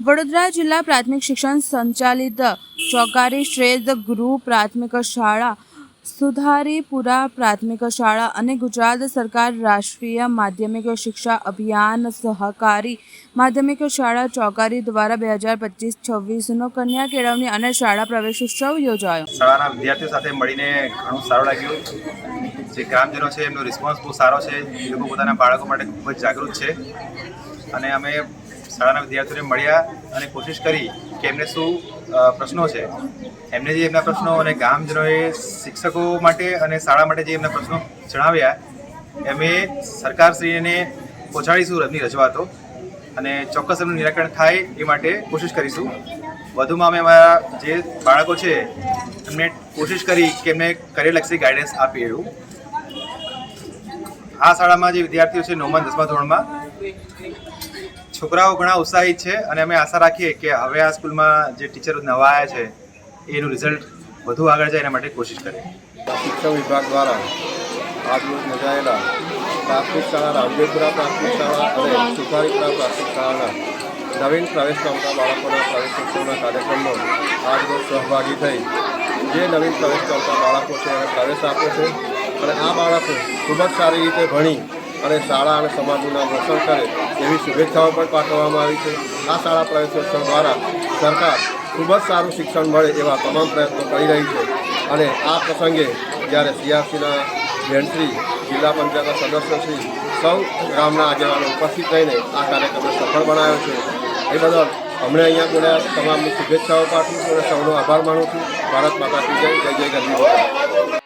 વડોદરા જિલ્લા પ્રાથમિક શિક્ષણ સંચાલિત ચોકારી શ્રેષ્ઠ ગૃહ પ્રાથમિક શાળા, સુધારીપુરા પ્રાથમિક શાળા અને ગુજરાત સરકાર રાષ્ટ્રીય માધ્યમિક શિક્ષા અભિયાન સહકારી માધ્યમિક શાળા ચોકારી દ્વારા બે હજાર પચીસ છવ્વીસનો કન્યા કેળવણી અને શાળા પ્રવેશ ઉત્સવ યોજાયો. શાળાના વિદ્યાર્થીઓ સાથે મળીને ઘણું સારું લાગ્યું. જે ગ્રામજનો છે એમનો રિસ્પોન્સ બહુ સારો છે. એ લોકો પોતાના બાળકો માટે ખૂબ જ જાગૃત છે. અને અમે શાળાના વિદ્યાર્થીઓને મળ્યા અને કોશિશ કરી કે એમને શું પ્રશ્નો છે. એમને જે એમના પ્રશ્નો અને ગામજનોએ શિક્ષકો માટે અને શાળા માટે જે એમના પ્રશ્નો જણાવ્યા, એમે સરકારશ્રીને પહોંચાડીશું એમની રજૂઆતો અને ચોક્કસ એમનું નિરાકરણ થાય એ માટે કોશિશ કરીશું. વધુમાં અમે અમારા જે બાળકો છે, એમને કોશિશ કરી કે એમને કરિયરલક્ષી ગાઈડન્સ આપીએ એવું આ શાળામાં જે વિદ્યાર્થીઓ છે, નવમા દસમા ધોરણમાં છોકરાઓ ઘણા ઉત્સાહિત છે અને અમે આશા રાખીએ કે હવે આ સ્કૂલમાં જે ટીચરો નવા આવ્યા છે, એનું રિઝલ્ટ વધુ આગળ જાય એના માટે કોશિશ કરીએ. શિક્ષણ વિભાગ દ્વારા આજરોજ યોજાયેલા પ્રાથમિક શાળા રામદેવપુરા પ્રાથમિક શાળા અને સુખારીપુરા પ્રાથમિક શાળાના નવીન પ્રવેશ પામતા બાળકોના પ્રવેશોત્સવના કાર્યક્રમનો આજરોજ સહભાગી થઈ જે નવીન પ્રવેશ પામતા બાળકો છે એને પ્રવેશ આપ્યો છે અને આ બાળકો ખૂબ જ સારી રીતે ભણી અને શાળા અને સમાજનું નામ રોશન કરે એવી શુભેચ્છાઓ પણ પાઠવવામાં આવી છે. આ શાળા પ્રવેશોત્સવ દ્વારા સરકાર ખૂબ જ સારું શિક્ષણ મળે એવા તમામ પ્રયત્નો કરી રહી છે. અને આ પ્રસંગે જ્યારે સીઆરસીના બેનશ્રી જિલ્લા પંચાયતના સદસ્યશ્રી સૌ ગામના આગેવાનો ઉપસ્થિત રહીને આ કાર્યક્રમને સફળ બનાવ્યો છે. એ બદલ અમને અહીંયા બોલ્યા તમામની શુભેચ્છાઓ પાઠવું છું અને સૌનો આભાર માનું છું. ભારત માતા જય જય ગરબી